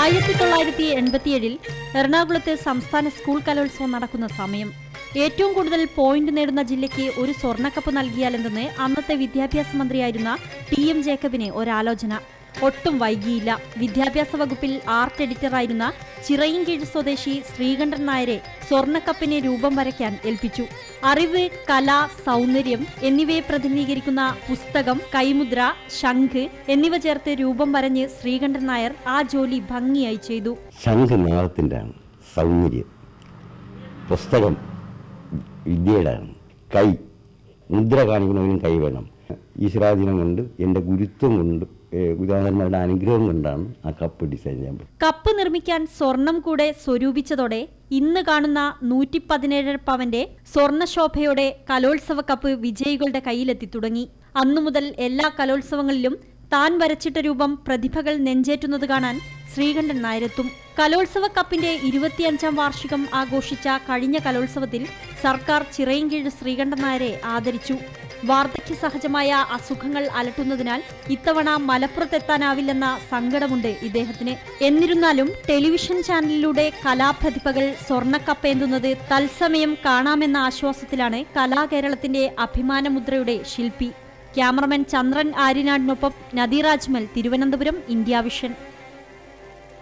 ആയിരത്തി തൊള്ളായിരത്തി എൺപത്തിയേഴിൽ എറണാകുളത്ത് സംസ്ഥാന സ്കൂൾ കലോത്സവം നടക്കുന്ന സമയം ഏറ്റവും കൂടുതൽ പോയിന്റ് നേടുന്ന ജില്ലയ്ക്ക് ഒരു സ്വർണക്കപ്പ് നൽകിയാലെന്തെന്ന് അന്നത്തെ വിദ്യാഭ്യാസ മന്ത്രിയായിരുന്ന ടി എം ജേക്കബിന് ഒരാലോചന. ഒട്ടും വൈകിയില്ല. വിദ്യാഭ്യാസ വകുപ്പിൽ ആർട്ട് എഡിറ്ററായിരുന്ന ചിറയിൻകീഴ് സ്വദേശി ശ്രീകണ്ഠൻ നായരെ സ്വർണക്കപ്പിനെ രൂപം വരയ്ക്കാൻ ഏൽപ്പിച്ചു. അറിവ് കല സൗന്ദര്യം എന്നിവയെ പ്രതിനിധീകരിക്കുന്ന പുസ്തകം കൈമുദ്ര ശംഖ് എന്നിവ ചേർത്ത് രൂപം വരഞ്ഞ് ശ്രീകണ്ഠൻ നായർ ആ ജോലി ഭംഗിയായി ചെയ്തു. ശംഖ് നാളത്തിന്റെ സൗന്ദര്യം. പുസ്തകം വിദ്യയുടെ കൈ. മുദ്ര കാണിക്കുന്നവനും കൈ വേണം. ഈശ്വരാധീനം കൊണ്ട് എന്റെ ഗുരുത്വം കൊണ്ട് ഏഹ് ഗുരുനാഥന്മാരുടെ അനുഗ്രഹം കൊണ്ടാണ് ആ കപ്പ് ഡിസൈൻ ചെയ്യാൻ കപ്പ് നിർമ്മിക്കാൻ സ്വർണം കൂടെ സ്വരൂപിച്ചതോടെ ഇന്ന് കാണുന്ന നൂറ്റി പതിനേഴര പവന്റെ സ്വർണശോഭയോടെ കലോത്സവ കപ്പ് വിജയികളുടെ കയ്യിലെത്തി തുടങ്ങി. അന്നു മുതൽ എല്ലാ കലോത്സവങ്ങളിലും താൻ വരച്ചിട്ട രൂപം പ്രതിഭകൾ നെഞ്ചേറ്റുന്നത് കാണാൻ ശ്രീകണ്ഠൻ നായരെത്തും. കലോത്സവ കപ്പിന്റെ ഇരുപത്തിയഞ്ചാം വാർഷികം ആഘോഷിച്ച കഴിഞ്ഞ കലോത്സവത്തിൽ സർക്കാർ ചിറയൻകീഴ് ശ്രീകണ്ഠൻ നായരെ ആദരിച്ചു. വാർദ്ധക്യ സഹജമായ അസുഖങ്ങൾ അലട്ടുന്നതിനാൽ ഇത്തവണ മലപ്പുറത്തെത്താനാവില്ലെന്ന സങ്കടമുണ്ട് ഇദ്ദേഹത്തിന്. എന്നിരുന്നാലും ടെലിവിഷൻ ചാനലിലൂടെ കലാപ്രതിഭകൾ സ്വർണക്കപ്പേന്തുന്നത് തത്സമയം കാണാമെന്ന ആശ്വാസത്തിലാണ് കലാകേരളത്തിന്റെ അഭിമാനമുദ്രയുടെ ശില്പി. ക്യാമറമാൻ ചന്ദ്രൻ ആര്യനാടിനൊപ്പം നദീർ അജ്മൽ തിരുവനന്തപുരം ഇന്ത്യ വിഷൻ